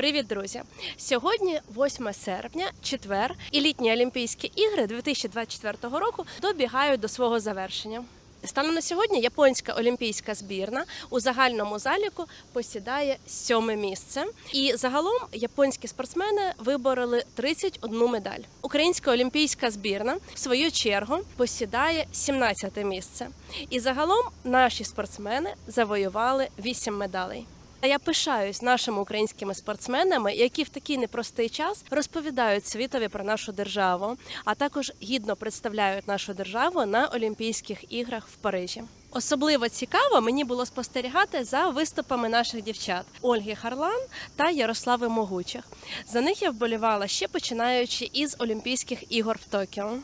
Привіт, друзі! Сьогодні 8 серпня, четвер, і літні Олімпійські ігри 2024 року добігають до свого завершення. Станом на сьогодні японська олімпійська збірна у загальному заліку посідає сьоме місце. І загалом японські спортсмени вибороли 31 медаль. Українська олімпійська збірна в свою чергу посідає 17 місце. І загалом наші спортсмени завоювали 8 медалей. Я пишаюсь нашими українськими спортсменами, які в такий непростий час розповідають світові про нашу державу, а також гідно представляють нашу державу на Олімпійських іграх в Парижі. Особливо цікаво мені було спостерігати за виступами наших дівчат Ольги Харлан та Ярослави Могучих. За них я вболівала ще починаючи із Олімпійських ігор в Токіо.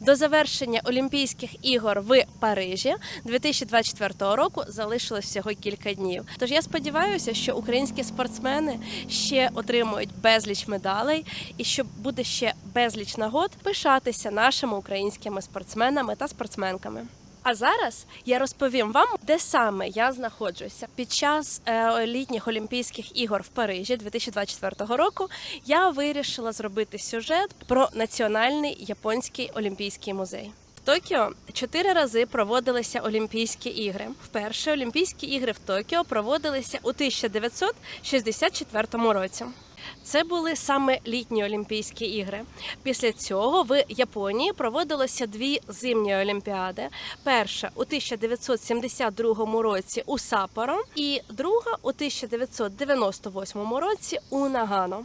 До завершення Олімпійських ігор в Парижі 2024 року залишилось всього кілька днів. Тож я сподіваюся, що українські спортсмени ще отримують безліч медалей, і що буде ще безліч нагод пишатися нашими українськими спортсменами та спортсменками. А зараз я розповім вам, де саме я знаходжуся під час е, літніх Олімпійських ігор в Парижі 2024 року. Я вирішила зробити сюжет про національний японський олімпійський музей. Токіо чотири рази проводилися Олімпійські ігри. Вперше Олімпійські ігри в Токіо проводилися у 1964 році. Це були саме літні Олімпійські ігри. Після цього в Японії проводилося дві зимні олімпіади. Перша у 1972 році у Сапоро, і друга у 1998 році у Нагано.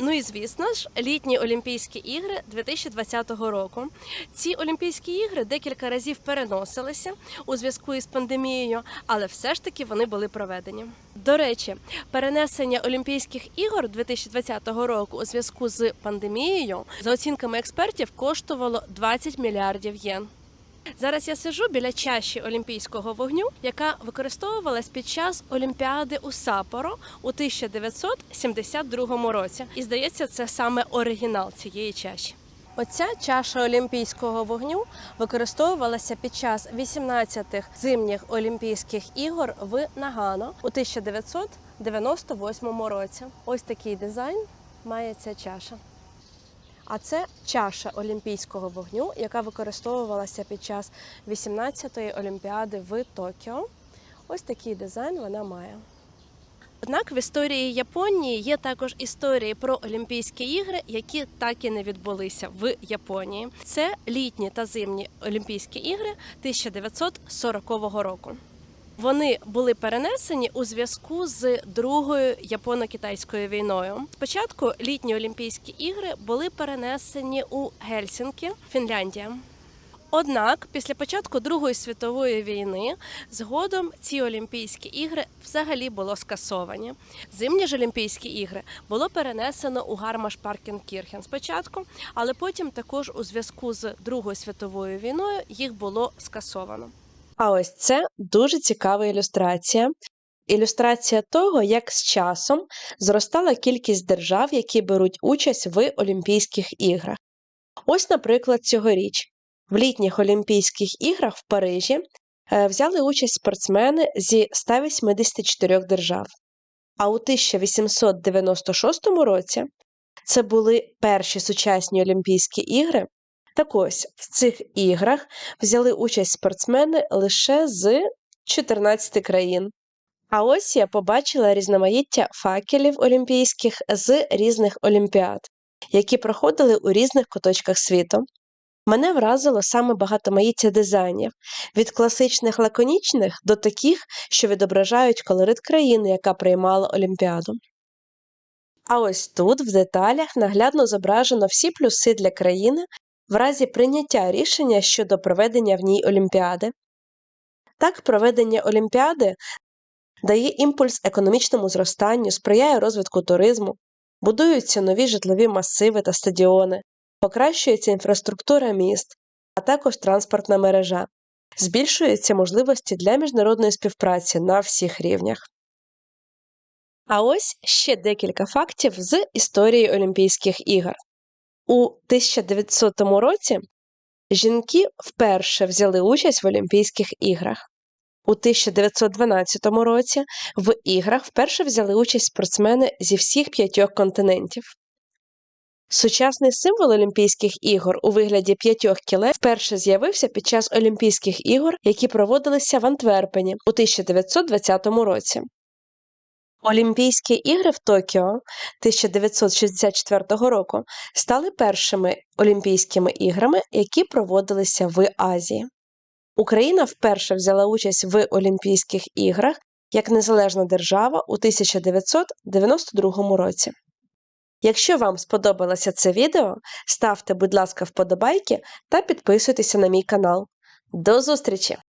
Ну і звісно ж, літні Олімпійські ігри 2020 року. Ці Олімпійські ігри декілька разів переносилися у зв'язку із пандемією, але все ж таки вони були проведені. До речі, перенесення Олімпійських ігор 2020 року у зв'язку з пандемією за оцінками експертів коштувало 20 мільярдів єн. Зараз я сижу біля чаші олімпійського вогню, яка використовувалась під час Олімпіади у Сапоро у 1972 році. І здається, це саме оригінал цієї чаші. Оця чаша Олімпійського вогню використовувалася під час 18-х зимніх Олімпійських ігор в Нагано у 1998 році. Ось такий дизайн має ця чаша. А це чаша Олімпійського вогню, яка використовувалася під час 18-ї Олімпіади в Токіо. Ось такий дизайн вона має. Однак в історії Японії є також історії про Олімпійські ігри, які так і не відбулися в Японії. Це літні та зимні Олімпійські ігри 1940 року. Вони були перенесені у зв'язку з другою японо-китайською війною. Спочатку літні Олімпійські ігри були перенесені у Гельсінкі, Фінляндія. Однак, після початку Другої світової війни, згодом ці Олімпійські ігри взагалі було скасовані. Зимні ж Олімпійські ігри було перенесено у гармаш Паркенкірхен спочатку, але потім також у зв'язку з Другою світовою війною їх було скасовано. А ось це дуже цікава ілюстрація. Ілюстрація того, як з часом зростала кількість держав, які беруть участь в Олімпійських іграх. Ось, наприклад, цьогоріч в літніх Олімпійських іграх в Парижі е, взяли участь спортсмени зі 184 держав. А у 1896 році це були перші сучасні Олімпійські ігри. Так ось в цих іграх взяли участь спортсмени лише з 14 країн. А ось я побачила різноманіття факелів олімпійських з різних олімпіад, які проходили у різних куточках світу. Мене вразило саме багатомаїття дизайнів від класичних лаконічних до таких, що відображають колорит країни, яка приймала Олімпіаду. А ось тут в деталях наглядно зображено всі плюси для країни в разі прийняття рішення щодо проведення в ній Олімпіади. Так, проведення Олімпіади дає імпульс економічному зростанню, сприяє розвитку туризму, будуються нові житлові масиви та стадіони, покращується інфраструктура міст, а також транспортна мережа, збільшуються можливості для міжнародної співпраці на всіх рівнях. А ось ще декілька фактів з історії Олімпійських ігор. У 1900 році жінки вперше взяли участь в Олімпійських іграх. У 1912 році в іграх вперше взяли участь спортсмени зі всіх п'ятьох континентів. Сучасний символ Олімпійських ігор у вигляді п'ятьох кіле вперше з'явився під час Олімпійських ігор, які проводилися в Антверпені у 1920 році. Олімпійські ігри в Токіо 1964 року стали першими Олімпійськими іграми, які проводилися в Азії. Україна вперше взяла участь в Олімпійських іграх як незалежна держава у 1992 році. Якщо вам сподобалося це відео, ставте, будь ласка, вподобайки та підписуйтеся на мій канал. До зустрічі!